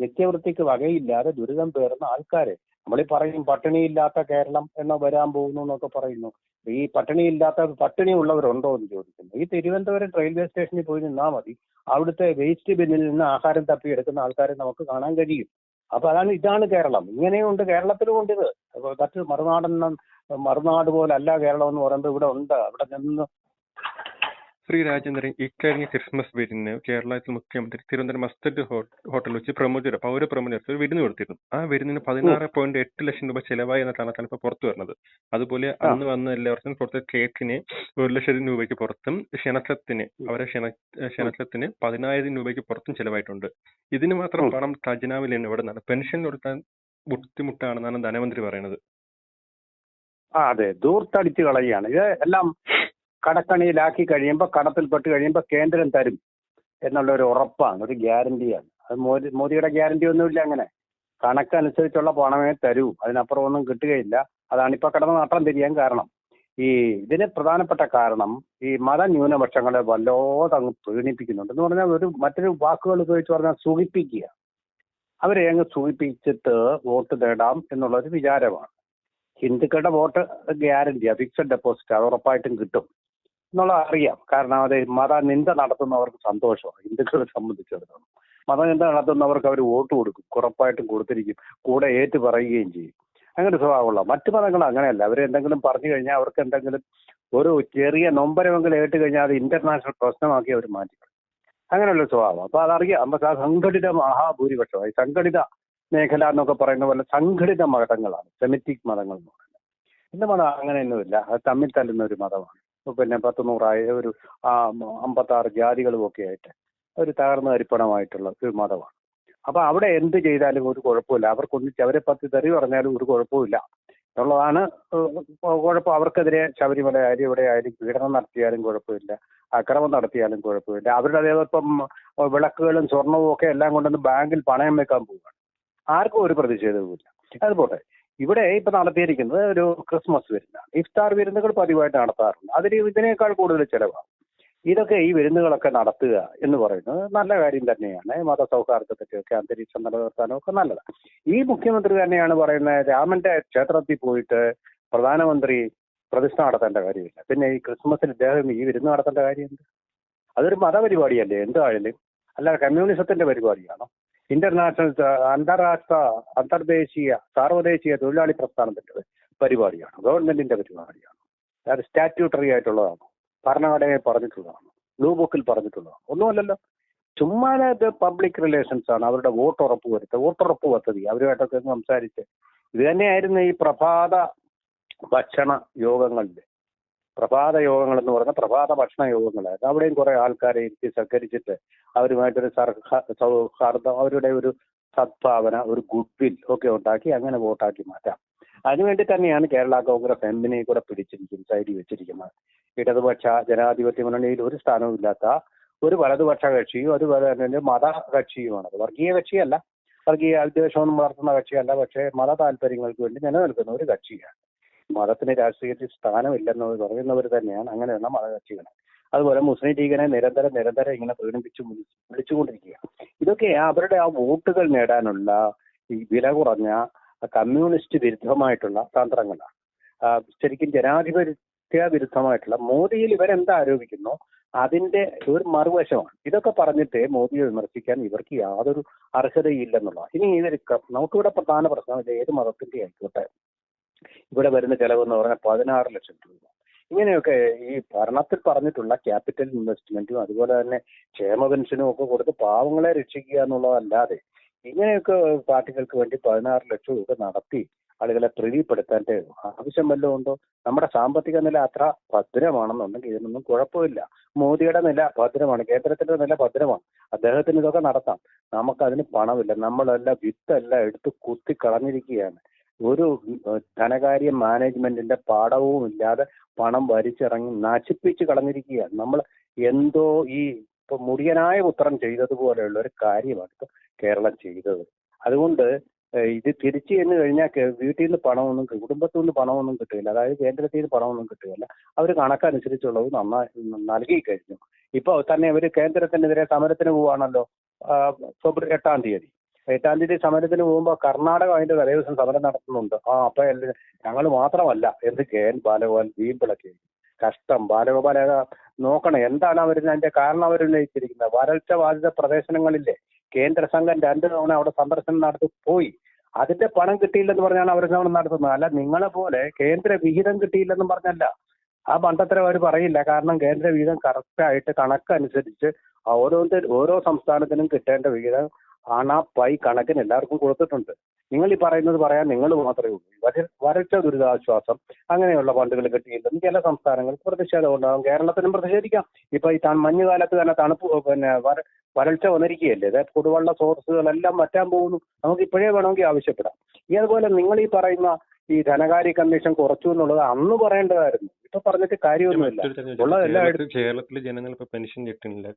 നിത്യവൃത്തിക്ക് വകയില്ലാതെ ദുരിതം പേർന്ന ആൾക്കാരെ. നമ്മൾ ഈ പറയും പട്ടിണിയില്ലാത്ത കേരളം എന്ന് വരാൻ പോകുന്നു എന്നൊക്കെ പറയുന്നു. ഈ പട്ടിണിയില്ലാത്ത പട്ടിണി ഉള്ളവരുണ്ടോ എന്ന് ചോദിക്കുന്നു. ഈ തിരുവനന്തപുരം റെയിൽവേ സ്റ്റേഷനിൽ പോയി നിന്നാൽ മതി. അവിടുത്തെ വേസ്റ്റ് ബിന്നിൽ നിന്ന് ആഹാരം തപ്പിയെടുക്കുന്ന ആൾക്കാരെ നമുക്ക് കാണാൻ കഴിയും. അപ്പൊ അതാണ് ഇതാണ് കേരളം. ഇങ്ങനെയുണ്ട് കേരളത്തിലും ഉണ്ട് ഇത്. മറ്റു മറുനാടെന്ന മറുനാട് പോലല്ല കേരളം എന്ന് പറയുമ്പോൾ ഇവിടെ ഉണ്ട്. അവിടെ നിന്ന് ശ്രീ രാജേന്ദ്രൻ ഇക്കഴിഞ്ഞ ക്രിസ്മസ് വിരുന്ന് കേരളത്തിൽ മുഖ്യമന്ത്രി തിരുവനന്തപുരം മസ്തഡ് ഹോട്ടലിൽ വെച്ച് പ്രമുഖർ പൗര പ്രമുഖർക്ക് ഒരു വിരുന്ന് കൊടുത്തിരുന്നു. ആ വിരുന്നിന് പതിനാറ് പോയിന്റ് എട്ട് ലക്ഷം രൂപ ചെലവായി എന്ന കണക്കാണ് ഇപ്പൊ പുറത്തു വരുന്നത്. അതുപോലെ അന്ന് വന്ന എല്ലാവർക്കും പുറത്ത് കേക്കിന് ഒരു ലക്ഷം രൂപയ്ക്ക് പുറത്തും ക്ഷണത്തിന് അവരെ ക്ഷണ ക്ഷണത്തിന് പതിനായിരം രൂപയ്ക്ക് പുറത്തും ചെലവായിട്ടുണ്ട്. ഇതിന് മാത്രം പണം ഖജനാവിൽ നിന്ന് ഇവിടെ നിന്നാണ് പെൻഷൻ കൊടുക്കാൻ ബുദ്ധിമുട്ടാണെന്നാണ് ധനമന്ത്രി പറയുന്നത്. ആ അതെ. ദൂർത്തടിച്ച് കളയാണ് ഇത് എല്ലാം കടക്കണിയിലാക്കി കഴിയുമ്പോൾ കടത്തിൽപ്പെട്ട് കഴിയുമ്പോൾ കേന്ദ്രം തരും എന്നുള്ള ഒരു ഉറപ്പാണ് ഒരു ഗ്യാരണ്ടിയാണ്. അത് മോദി മോദിയുടെ ഗ്യാരണ്ടി ഒന്നുമില്ല അങ്ങനെ. കണക്കനുസരിച്ചുള്ള പണമേ തരൂ. അതിനപ്പുറം ഒന്നും കിട്ടുകയില്ല. അതാണ് ഇപ്പൊ കിടന്ന് നട്ടം തിരിയാൻ കാരണം. ഈ ഇതിന് പ്രധാനപ്പെട്ട കാരണം ഈ മത ന്യൂനപക്ഷങ്ങളെ വല്ലാതെ അങ്ങ് പ്രീണിപ്പിക്കുന്നുണ്ട് എന്ന് പറഞ്ഞാൽ ഒരു മറ്റൊരു വാക്കുകൾ ഉപയോഗിച്ച് പറഞ്ഞാൽ സുഖിപ്പിക്കുക. അവരെ അങ്ങ് സുഖിപ്പിച്ചിട്ട് വോട്ട് തേടാം എന്നുള്ള ഒരു വിചാരമാണ്. ഹിന്ദുക്കളുടെ വോട്ട് ഗ്യാരണ്ടിയാണ് ഫിക്സഡ് ഡെപ്പോസിറ്റ് അത് ഉറപ്പായിട്ടും കിട്ടും. എന്നുള്ളത് അറിയാം. കാരണം അത് മതനിന്ദ നടത്തുന്നവർക്ക് സന്തോഷമാണ്. ഹിന്ദുക്കളെ സംബന്ധിച്ചിടത്തോളം. മതനിന്ദ നടത്തുന്നവർക്ക് അവർ വോട്ട് കൊടുക്കും. ഉറപ്പായിട്ടും കൊടുത്തിരിക്കും. കൂടെ ഏറ്റു പറയുകയും ചെയ്യും. അങ്ങനെ സ്വഭാവമുള്ള മറ്റു മതങ്ങൾ അങ്ങനെയല്ല. അവർ എന്തെങ്കിലും പറഞ്ഞു കഴിഞ്ഞാൽ അവർക്ക് എന്തെങ്കിലും ഒരു ചെറിയ നൊമ്പരമെങ്കിലും ഏറ്റ് കഴിഞ്ഞാൽ അത് ഇന്റർനാഷണൽ പ്രശ്നമാക്കി അവർ മാറ്റി. അങ്ങനെയുള്ള സ്വഭാവം. അപ്പൊ അതറിയാം. അപ്പൊ സംഘടിത മഹാഭൂരിപക്ഷമായി സംഘടിത മേഖല എന്നൊക്കെ പറയുന്ന പോലെ സംഘടിത മതങ്ങളാണ്. സെമിറ്റിക് മതങ്ങൾ എന്ന് പറയുന്നത്. എന്റെ മതം അങ്ങനെയൊന്നുമില്ല. അത് തമ്മിൽ തല്ലുന്ന ഒരു മതമാണ്. പിന്നെ പത്ത് നൂറായ ഒരു അമ്പത്താറ് ജാതികളും ഒക്കെ ആയിട്ട്. ഒരു തകർന്ന അരിപ്പണമായിട്ടുള്ള ഒരു മതമാണ്. അപ്പൊ അവിടെ എന്ത് ചെയ്താലും ഒരു കുഴപ്പമില്ല. അവർക്കൊന്നിച്ച് അവരെ പത്ത് തെറി പറഞ്ഞാലും ഒരു കുഴപ്പമില്ല എന്നുള്ളതാണ് കുഴപ്പം. അവർക്കെതിരെ ശബരിമല ആയാലും ഇവിടെ ആയാലും പീഡനം നടത്തിയാലും കുഴപ്പമില്ല. അക്രമം നടത്തിയാലും കുഴപ്പമില്ല. അവരുടെ അതേപ്പം വിളക്കുകളും സ്വർണവും ഒക്കെ എല്ലാം കൊണ്ടുവന്ന് ബാങ്കിൽ പണയം വെക്കാൻ പോവുകയാണ്. ആർക്കും ഒരു പ്രതിഷേധവുമില്ല. അതുപോട്ടെ ഇവിടെ ഇപ്പൊ നടത്തിയിരിക്കുന്നത് ഒരു ക്രിസ്മസ് വിരുന്നാണ് ഇഫ്താർ വിരുന്നുകൾ പതിവായിട്ട് നടത്താറുണ്ട്. അതിന് ഇതിനേക്കാൾ കൂടുതൽ ചിലവാണ്. ഇതൊക്കെ ഈ വിരുന്നുകളൊക്കെ നടത്തുക എന്ന് പറയുന്നത് നല്ല കാര്യം തന്നെയാണ്. മതസൗഹാർദ്ദത്തെയൊക്കെ അന്തരീക്ഷം നിലനിർത്താനും ഒക്കെ നല്ലതാണ് ഈ മുഖ്യമന്ത്രി തന്നെയാണ് പറയുന്നത് രാമന്റെ ക്ഷേത്രത്തിൽ പോയിട്ട് പ്രധാനമന്ത്രി പ്രതിഷ്ഠ നടത്തേണ്ട കാര്യമില്ല. പിന്നെ ഈ ക്രിസ്മസിൽ ഇദ്ദേഹം ഈ വിരുന്ന് നടത്തേണ്ട കാര്യമുണ്ട് അതൊരു മതപരിപാടിയല്ലേ? എന്തായാലും. അല്ല കമ്മ്യൂണിസത്തിന്റെ പരിപാടിയാണോ? ഇന്റർനാഷണൽ അന്താരാഷ്ട്ര അന്തർദേശീയ സാർവദേശീയ തൊഴിലാളി പ്രസ്ഥാനത്തിന്റെ പരിപാടിയാണ്. ഗവൺമെന്റിന്റെ പരിപാടിയാണ്. അത് സ്റ്റാറ്റ്യൂട്ടറി ആയിട്ടുള്ളതാണ്. ഭരണഘടനയിൽ പറഞ്ഞിട്ടുള്ളതാണ്. ബ്ലൂ ബുക്കിൽ പറഞ്ഞിട്ടുള്ളതാണ്. ഒന്നുമല്ലല്ലോ. ചുമ്മാ പബ്ലിക് റിലേഷൻസ് ആണ്. അവരുടെ വോട്ട് ഉറപ്പ് വരുത്തുക. വോട്ടുറപ്പ് പദ്ധതി. അവരുമായിട്ടൊക്കെ സംസാരിച്ച്. ഇത് തന്നെയായിരുന്നു ഈ പ്രഭാത ഭക്ഷണ യോഗങ്ങളിലെ. പ്രഭാത യോഗങ്ങൾ എന്ന് പറയുന്ന പ്രഭാത ഭക്ഷണ യോഗങ്ങളായിരുന്നു അവിടെയും കുറെ ആൾക്കാരെ ഇരുത്തി സഹകരിച്ചിട്ട് അവരുമായിട്ടൊരു സൗഹാർദ്ദം അവരുടെ ഒരു സദ്ഭാവന ഒരു ഗുഡ് വിൽ ഒക്കെ ഉണ്ടാക്കി അങ്ങനെ വോട്ടാക്കി മാറ്റാം. അതിനുവേണ്ടി തന്നെയാണ് കേരള കോൺഗ്രസ് എമ്മിനെ കൂടെ പിടിച്ചിരിക്കുന്നത് സൈഡിൽ വെച്ചിരിക്കുന്നത്. ഇടതുപക്ഷ ജനാധിപത്യ മുന്നണിയിൽ ഒരു സ്ഥാനവും ഇല്ലാത്ത ഒരു വലതുപക്ഷ കക്ഷിയും അതുപോലെ തന്നെ മത കക്ഷിയുമാണത് വർഗീയ കക്ഷിയല്ല. വർഗീയ വിദ്വേഷമൊന്നും വളർത്തുന്ന കക്ഷിയല്ല. പക്ഷേ മത താല്പര്യങ്ങൾക്ക് വേണ്ടി നിലനിൽക്കുന്ന ഒരു കക്ഷിയാണ്. മതത്തിന് രാഷ്ട്രീയത്തിൽ സ്ഥാനമില്ലെന്ന് പറയുന്നവർ തന്നെയാണ് അങ്ങനെയുള്ള മതകക്ഷികൾ അതുപോലെ മുസ്ലിം ലീഗിനെ നിരന്തരം നിരന്തരം ഇങ്ങനെ പീഡിപ്പിച്ചു വിളിച്ചുകൊണ്ടിരിക്കുകയാണ് ഇതൊക്കെ അവരുടെ ആ വോട്ടുകൾ നേടാനുള്ള ഈ വില കുറഞ്ഞ കമ്മ്യൂണിസ്റ്റ് വിരുദ്ധമായിട്ടുള്ള തന്ത്രങ്ങളാണ്. ശരിക്കും ജനാധിപത്യ വിരുദ്ധമായിട്ടുള്ള മോദിയിൽ ഇവരെന്താ ആരോപിക്കുന്നു? അതിന്റെ ഒരു മറുവശമാണ്. ഇതൊക്കെ പറഞ്ഞിട്ട് മോദിയെ വിമർശിക്കാൻ ഇവർക്ക് യാതൊരു അർഹതയില്ലെന്നുള്ള ഇനി ഇതൊരു നമുക്കിവിടെ പ്രധാന പ്രശ്നം ഏത് മതത്തിന്റെ ആയിക്കോട്ടെ. ഇവിടെ വരുന്ന ചെലവെന്ന് പറഞ്ഞാൽ പതിനാറ് ലക്ഷം രൂപ. ഇങ്ങനെയൊക്കെ ഈ ഭരണത്തിൽ പറഞ്ഞിട്ടുള്ള ക്യാപിറ്റൽ ഇൻവെസ്റ്റ്മെന്റും അതുപോലെ തന്നെ ക്ഷേമ പെൻഷനും ഒക്കെ കൊടുത്ത് പാവങ്ങളെ രക്ഷിക്കുക എന്നുള്ളതല്ലാതെ ഇങ്ങനെയൊക്കെ പാർട്ടികൾക്ക് വേണ്ടി പതിനാറ് ലക്ഷം രൂപ നടത്തി ആളുകളെ പ്രീതിപ്പെടുത്താന്റെ ആവശ്യം വല്ലതും ഉണ്ടോ? നമ്മുടെ സാമ്പത്തിക നില അത്ര ഭദ്രമാണെന്നുണ്ടെങ്കിൽ ഇതിനൊന്നും കുഴപ്പമില്ല. മോദിയുടെ നില ഭദ്രമാണ് കേന്ദ്രത്തിന്റെ നില ഭദ്രമാണ്. അദ്ദേഹത്തിന് ഇതൊക്കെ നടത്താം. നമുക്കതിന് പണമില്ല. നമ്മളെല്ലാം വിത്തെല്ലാം എടുത്ത് കുത്തി കളഞ്ഞിരിക്കുകയാണ് ഒരു ധനകാര്യ മാനേജ്മെന്റിന്റെ പാഠവും ഇല്ലാതെ പണം വലിച്ചിറങ്ങി നശിപ്പിച്ച് കളഞ്ഞിരിക്കുക നമ്മൾ എന്തോ ഈ ഇപ്പൊ മുടിയനായ പുത്രൻ ചെയ്തതുപോലെയുള്ള ഒരു കാര്യമാണ് ഇപ്പൊ കേരളം ചെയ്തത്. അതുകൊണ്ട് ഇത് തിരിച്ചു ചെന്ന് കഴിഞ്ഞാൽ വീട്ടിൽ നിന്ന് പണമൊന്നും കുടുംബത്തിൽ നിന്ന് പണമൊന്നും കിട്ടുകയില്ല. അതായത് കേന്ദ്രത്തിൽ നിന്ന് പണമൊന്നും കിട്ടുകയില്ല. അവർ കണക്കനുസരിച്ചുള്ളത് നന്നായി നൽകി കഴിഞ്ഞു. ഇപ്പൊ തന്നെ ഇവർ കേന്ദ്രത്തിനെതിരെ സമരത്തിന് പോവാണല്ലോ ഫെബ്രുവരി എട്ടാം തീയതി. എട്ടാം തീയതി സമരത്തിന് പോകുമ്പോൾ കർണാടക അതിന്റെ തലേ ദിവസം സമരം നടത്തുന്നുണ്ട്. ആ അപ്പൊ ഞങ്ങൾ മാത്രമല്ല എന്ത് കെ എൻ ബാലഗോപാൽ വീമ്പിളക്കി കഷ്ടം. ബാലഗോപാല നോക്കണം എന്താണ് അവർ അതിന്റെ കാരണം അവർ ഉന്നയിച്ചിരിക്കുന്നത്? വരൾച്ച ബാധിത പ്രദേശങ്ങളില്ലേ? കേന്ദ്ര സംഘം രണ്ടു തവണ അവിടെ സന്ദർശനം നടത്തി പോയി. അതിന്റെ പണം കിട്ടിയില്ലെന്ന് പറഞ്ഞാണ് അവർ സമരം നടത്തുന്നത്. അല്ല നിങ്ങളെ പോലെ കേന്ദ്ര വിഹിതം കിട്ടിയില്ലെന്നും പറഞ്ഞല്ല. ആ മണ്ടത്തരം അവർ പറയില്ല. കാരണം കേന്ദ്ര വിഹിതം കറക്റ്റായിട്ട് കണക്കനുസരിച്ച് ഓരോ ഓരോ സംസ്ഥാനത്തിനും കിട്ടേണ്ട വിഹിതം അണ പൈ കണക്കിന് എല്ലാവർക്കും കൊടുത്തിട്ടുണ്ട്. നിങ്ങൾ ഈ പറയുന്നത് പറയാൻ നിങ്ങൾ മാത്രമേ ഉള്ളൂ. വരച്ച ദുരിതാശ്വാസം അങ്ങനെയുള്ള ഫണ്ടുകൾ കിട്ടിയില്ലെന്ന് ചില സംസ്ഥാനങ്ങൾക്ക് പ്രതിഷേധം ഉണ്ടാകും. കേരളത്തിനും പ്രതിഷേധിക്കാം. ഇപ്പൊ ഈ മഞ്ഞുകാലത്ത് തന്നെ തണുപ്പ് പിന്നെ വരൾച്ച വന്നിരിക്കുകയല്ലേ? അതായത് കുടിവെള്ള സ്രോതസ്സുകളെല്ലാം വറ്റാൻ പോകുന്നു. നമുക്ക് ഇപ്പോഴേ വേണമെങ്കിൽ ആവശ്യപ്പെടാം. ഈ അതുപോലെ നിങ്ങൾ ഈ പറയുന്ന ഈ ധനകാര്യ കമ്മീഷൻ കുറച്ചു എന്നുള്ളത് അന്ന് പറയേണ്ടതായിരുന്നു. ഇപ്പൊ പറഞ്ഞിട്ട് കാര്യമൊന്നുമില്ല മറ്റൊരു കാര്യം ഉള്ള കേരളത്തിൽ കേരളത്തിലെ ജനങ്ങൾ ഇപ്പൊ പെൻഷൻ കിട്ടുന്നില്ല.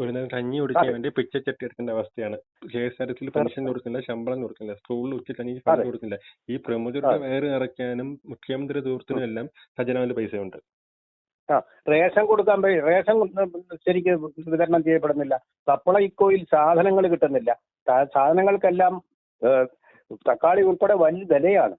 ഒരു നേരം കഞ്ഞി കുടിക്കാൻ വേണ്ടി പിച്ചച്ചട്ടി എടുക്കേണ്ട അവസ്ഥയാണ്. കെ എസ് ആർ ടിസിയിൽ പെൻഷൻ കൊടുക്കുന്നില്ല ശമ്പളം കൊടുക്കുന്നില്ല സ്കൂളിൽ ഉച്ചക്കഞ്ഞി അതെ. ഫണ്ട് കൊടുക്കുന്നില്ല. ഈ പ്രമുഖരുടെ വേറെ വയറ് നിറയ്ക്കാനും മുഖ്യമന്ത്രി ദൂരത്തിനും എല്ലാം ഖജനാവിൽ പൈസയുണ്ട്. ആ റേഷൻ കൊടുക്കാൻ പോയി റേഷൻ ശരിക്ക് വിതരണം ചെയ്യപ്പെടുന്നില്ല. സപ്ലൈ ഇക്കോയിൽ സാധനങ്ങൾ കിട്ടുന്നില്ല. സാധനങ്ങൾക്കെല്ലാം തക്കാളി ഉൾപ്പെടെ വലിയ വിലയാണ്.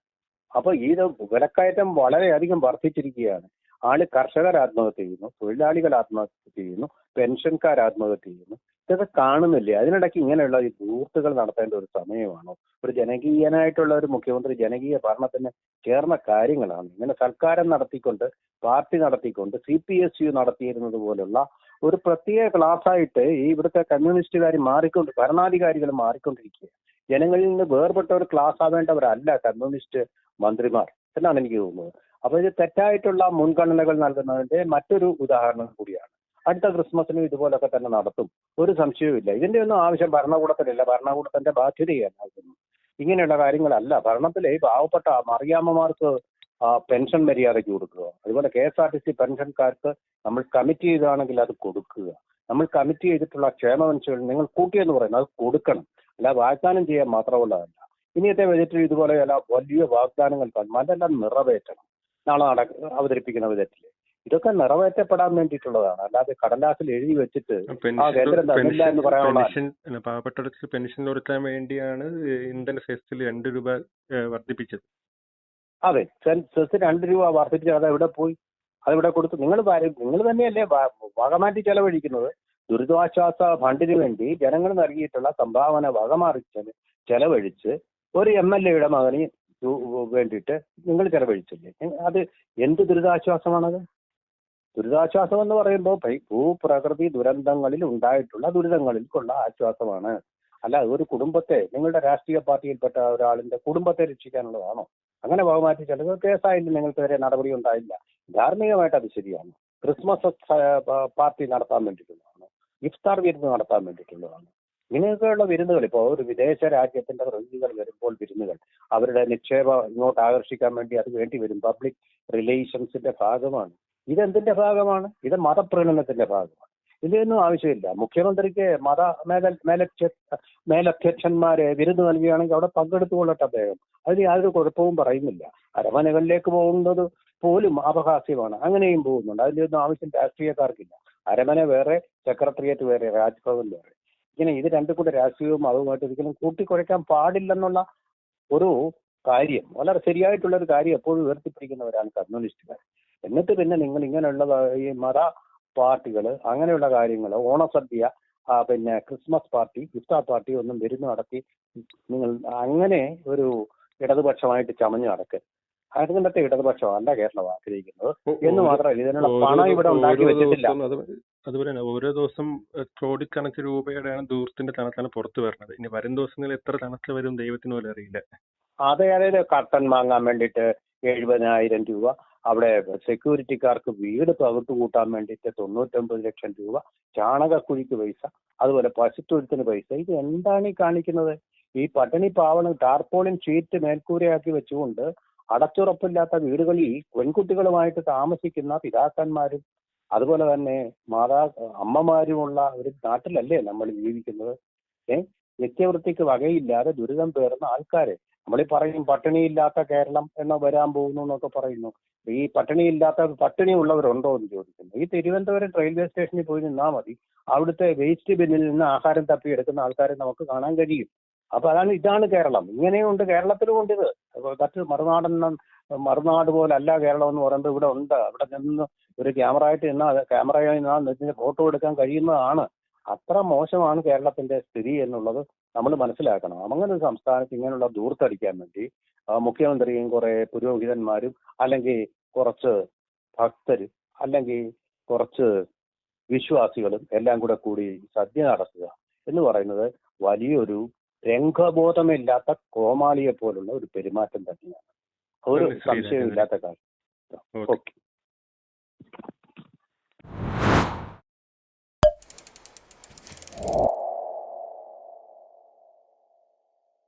അപ്പൊ ഈ വിലക്കയറ്റം വളരെയധികം വർദ്ധിച്ചിരിക്കുകയാണ്. ആൾ കർഷകർ ആത്മഹത്യ ചെയ്യുന്നു തൊഴിലാളികൾ ആത്മഹത്യ ചെയ്യുന്നു. പെൻഷൻകാർ ആത്മഹത്യ ചെയ്യുന്നു ഇതൊക്കെ കാണുന്നില്ലേ? അതിനിടയ്ക്ക് ഇങ്ങനെയുള്ള ഈ ദൂർത്തുകൾ നടത്തേണ്ട ഒരു സമയമാണോ? ഒരു ജനകീയനായിട്ടുള്ള ഒരു മുഖ്യമന്ത്രി ജനകീയ ഭരണത്തിന് ചേർന്ന കാര്യങ്ങളാണ്. ഇങ്ങനെ സൽക്കാരം നടത്തിക്കൊണ്ട് പാർട്ടി നടത്തിക്കൊണ്ട് സി പി എസ് യു നടത്തിയിരുന്നത് പോലുള്ള ഒരു പ്രത്യേക ക്ലാസ്സായിട്ട് ഈ ഇവിടുത്തെ കമ്മ്യൂണിസ്റ്റുകാർ മാറിക്കൊണ്ട് ഭരണാധികാരികൾ മാറിക്കൊണ്ടിരിക്കുക ജനങ്ങളിൽ നിന്ന് വേർപെട്ട ഒരു ക്ലാസ് ആവേണ്ടവരല്ല കമ്മ്യൂണിസ്റ്റ് മന്ത്രിമാർ എന്നാണ് എനിക്ക് തോന്നുന്നത്. അപ്പൊ ഇത് തെറ്റായിട്ടുള്ള മുൻഗണനകൾ നൽകുന്നതിന്റെ മറ്റൊരു ഉദാഹരണം കൂടിയാണ്. അടുത്ത ക്രിസ്മസിനും ഇതുപോലൊക്കെ തന്നെ നടത്തും. ഒരു സംശയവുമില്ല. ഇതിന്റെ ഒന്നും ആവശ്യം ഭരണകൂടത്തിലല്ല. ഭരണകൂടത്തിന്റെ ബാധ്യതയാണ് നൽകുന്നത് ഇങ്ങനെയുള്ള കാര്യങ്ങളല്ല. ഭരണത്തിലെ പാവപ്പെട്ട മറിയാമ്മമാർക്ക് പെൻഷൻ മര്യാദയ്ക്ക് കൊടുക്കുക. അതുപോലെ K S R T C പെൻഷൻകാർക്ക് നമ്മൾ കമ്മിറ്റ് ചെയ്താണെങ്കിൽ അത് കൊടുക്കുക. നമ്മൾ കമ്മിറ്റ് ചെയ്തിട്ടുള്ള ക്ഷേമ പെൻഷനുകൾ നിങ്ങൾ കൂട്ടിയെന്ന് പറയുന്നത് അത് കൊടുക്കണം. അല്ല വാഗ്ദാനം ചെയ്യാൻ മാത്രമുള്ളതല്ല ഇനിയത്തെ ബജറ്റിൽ ഇതുപോലെ വലിയ വാഗ്ദാനങ്ങൾ മറ്റെല്ലാം നിറവേറ്റണം. നാളെ നട അവതരിപ്പിക്കുന്ന ബജറ്റിൽ ഇതൊക്കെ നിറവേറ്റപ്പെടാൻ വേണ്ടിയിട്ടുള്ളതാണ്. അല്ലാതെ കടലാസിൽ എഴുതി വെച്ചിട്ട് ആ കേന്ദ്രം തന്നില്ല എന്ന് പറയാനുള്ള പാവപ്പെട്ടവർക്ക് പെൻഷൻ കൊടുക്കാൻ വേണ്ടിയാണ് ഇന്ധന സെസ്സിൽ രണ്ട് രൂപ വർദ്ധിപ്പിച്ചത്. അതെ സെസ് രണ്ട് രൂപ വർദ്ധിപ്പിച്ചത് അത് എവിടെ പോയി? അതെവിടെ കൊടുത്തു? നിങ്ങൾ നിങ്ങൾ തന്നെയല്ലേ വകമാറ്റി ചെലവഴിക്കുന്നത്? ദുരിതാശ്വാസ ഫണ്ടിന് വേണ്ടി ജനങ്ങൾ നൽകിയിട്ടുള്ള സംഭാവന വകമാറി ചെല- ചെലവഴിച്ച് ഒരു എം എൽ എയുടെ മകന് വേണ്ടിയിട്ട് നിങ്ങൾ ചെലവഴിച്ചില്ലേ? അത് എന്ത് ദുരിതാശ്വാസമാണത്? ദുരിതാശ്വാസം എന്ന് പറയുമ്പോൾ ഭൂപ്രകൃതി ദുരന്തങ്ങളിൽ ഉണ്ടായിട്ടുള്ള ദുരിതങ്ങളിൽക്കുള്ള ആശ്വാസമാണ്. അല്ല ഒരു കുടുംബത്തെ നിങ്ങളുടെ രാഷ്ട്രീയ പാർട്ടിയിൽപ്പെട്ട ഒരാളിന്റെ കുടുംബത്തെ രക്ഷിക്കാനുള്ളതാണോ? അങ്ങനെ വകമാറ്റി ചിലത് കേസായില്ല നിങ്ങൾക്ക് വരെ നടപടി ഉണ്ടായില്ല. ധാർമ്മികമായിട്ട് അത് ശരിയാണ്. ക്രിസ്മസ് പാർട്ടി നടത്താൻ വേണ്ടിയിട്ടുള്ളതാണ് ഇഫ്താർ വിരുന്ന് നടത്താൻ വേണ്ടിയിട്ടുള്ളതാണ്. ഇങ്ങനെയൊക്കെയുള്ള വിരുന്നുകൾ ഇപ്പോൾ ഒരു വിദേശ രാജ്യത്തിന്റെ പ്രതിനിധികൾ വരുമ്പോൾ വിരുന്നുകൾ അവരുടെ നിക്ഷേപം ഇങ്ങോട്ട് ആകർഷിക്കാൻ വേണ്ടി അത് വേണ്ടി വരും. പബ്ലിക് റിലേഷൻസിന്റെ ഭാഗമാണ്. ഇതെന്തിന്റെ ഭാഗമാണ്? ഇത് മതപ്രകടനത്തിന്റെ ഭാഗമാണ്. ഇതിനൊന്നും ആവശ്യമില്ല. മുഖ്യമന്ത്രിക്ക് മത മേല മേലധ്യ മേലധ്യക്ഷന്മാരെ വിരുന്ന് നൽകുകയാണെങ്കിൽ അവിടെ പങ്കെടുത്തുകൊള്ളട്ടെ അദ്ദേഹം. അതിന് യാതൊരു കുഴപ്പവും പറയുന്നില്ല. അരമനകളിലേക്ക് പോകുന്നത് പോലും അപഹാസ്യമാണ്. അങ്ങനെയും പോകുന്നുണ്ട്. അതിന്റെ ഒന്നും ആവശ്യം രാഷ്ട്രീയക്കാർക്കില്ല. അരമന വേറെ സെക്രട്ടേറിയറ്റ് വേറെ രാജ്ഭവൻ വേറെ. ഇങ്ങനെ ഇത് രണ്ടും കൂടെ രാഷ്ട്രീയവും അതുമായിട്ട് ഒരിക്കലും കൂട്ടിക്കുഴയ്ക്കാൻ പാടില്ലെന്നുള്ള ഒരു കാര്യം വളരെ ശരിയായിട്ടുള്ള ഒരു കാര്യം എപ്പോഴും ഉയർത്തിപ്പിടിക്കുന്നവരാണ് കമ്മ്യൂണിസ്റ്റുകാർ. എന്നിട്ട് പിന്നെ നിങ്ങൾ ഇങ്ങനെയുള്ള ഈ മത പാർട്ടികൾ അങ്ങനെയുള്ള കാര്യങ്ങൾ ഓണസദ്യ പിന്നെ ക്രിസ്മസ് പാർട്ടി ഇഫ്താർ പാർട്ടി ഒന്നും വിരുന്ന് നടത്തി നിങ്ങൾ അങ്ങനെ ഒരു ഇടതുപക്ഷമായിട്ട് ചമഞ്ഞു നടക്കരുത്. അങ്ങനത്തെ ഇടതുപക്ഷം അല്ല കേരളം ആഗ്രഹിക്കുന്നത്. എന്ന് മാത്രമല്ല ഇതിനുള്ള പണം ഇവിടെ ഉണ്ടാക്കി വെച്ചിട്ടില്ല. അതുപോലെ തന്നെ ഓരോ ദിവസം കോടിക്കണക്കിന് രൂപയുടെയാണ് ദൂരത്തിന്റെ തണുത്താണ് പുറത്തു വരുന്നത് ഇനി വരും ദിവസങ്ങളിൽ എത്ര തണുത്ത വരും ദൈവത്തിന് പോലും അറിയില്ല. അതെ അതായത് കർട്ടൻ വാങ്ങാൻ വേണ്ടിയിട്ട് എഴുപതിനായിരം രൂപ. അവിടെ സെക്യൂരിറ്റിക്കാർക്ക് വീട് പകുത്തു കൂട്ടാൻ വേണ്ടിയിട്ട് തൊണ്ണൂറ്റൊമ്പത് ലക്ഷം രൂപ. ചാണകക്കുഴിക്ക് പൈസ അതുപോലെ പശുത്തൊഴുത്തിന് പൈസ. ഇത് എന്താണ് ഈ കാണിക്കുന്നത്? ഈ പട്ടിണി പാവണം ടാർപോളിൻ ഷീറ്റ് മേൽക്കൂരയാക്കി വെച്ചുകൊണ്ട് അടച്ചുറപ്പില്ലാത്ത വീടുകളിൽ പെൺകുട്ടികളുമായിട്ട് താമസിക്കുന്ന പിതാക്കന്മാരും അതുപോലെ തന്നെ മാതാ അമ്മമാരുമുള്ള ഒരു നാട്ടിലല്ലേ നമ്മൾ ജീവിക്കുന്നത്? ഏ? നിത്യവൃത്തിക്ക് വകയില്ലാതെ ദുരിതം പേറുന്ന ആൾക്കാരെ. നമ്മൾ പറയും പട്ടിണിയില്ലാത്ത കേരളം എന്ന് വരാൻ പോകുന്നു എന്നൊക്കെ പറയുന്നു. ഈ പട്ടിണിയില്ലാത്ത പട്ടിണി ഉള്ളവരുണ്ടോ എന്ന് ചോദിക്കുന്നു. ഈ തിരുവനന്തപുരം റെയിൽവേ സ്റ്റേഷനിൽ പോയി നിന്നാൽ മതി. അവിടുത്തെ വേസ്റ്റ് ബിന്നിൽ നിന്ന് ആഹാരം തപ്പിയെടുക്കുന്ന ആൾക്കാരെ നമുക്ക് കാണാൻ കഴിയും. അപ്പൊ അതാണ് ഇതാണ് കേരളം. ഇങ്ങനെയുണ്ട് കേരളത്തിലും ഉണ്ട് ഇത്. മറ്റ് മറുനാടൻ മറുനാട് പോലെ അല്ല കേരളം എന്ന് പറയുന്നത് ഇവിടെ ഉണ്ട്. അവിടെ നിന്ന് ഒരു ക്യാമറ നിന്നാ ക്യാമറയായി നിന്നാ ഫോട്ടോ എടുക്കാൻ കഴിയുന്നതാണ്. അത്ര മോശമാണ് കേരളത്തിന്റെ സ്ഥിതി എന്നുള്ളത് നമ്മൾ മനസ്സിലാക്കണം. അങ്ങനെ ഒരു സംസ്ഥാനത്ത് ഇങ്ങനെയുള്ള ദൂർത്തടിക്കാൻ വേണ്ടി മുഖ്യമന്ത്രിയും കുറെ പുരോഹിതന്മാരും അല്ലെങ്കിൽ കുറച്ച് ഭക്തരും അല്ലെങ്കിൽ കുറച്ച് വിശ്വാസികളും എല്ലാം കൂടെ കൂടി സദ്യ നടത്തുക എന്ന് പറയുന്നത് വലിയൊരു രംഗബോധമില്ലാത്ത കോമാളിയെ പോലുള്ള ഒരു പെരുമാറ്റം തന്നെയാണ്. ഒരു സംശയമില്ലാത്ത കാര്യം. ഓക്കെ.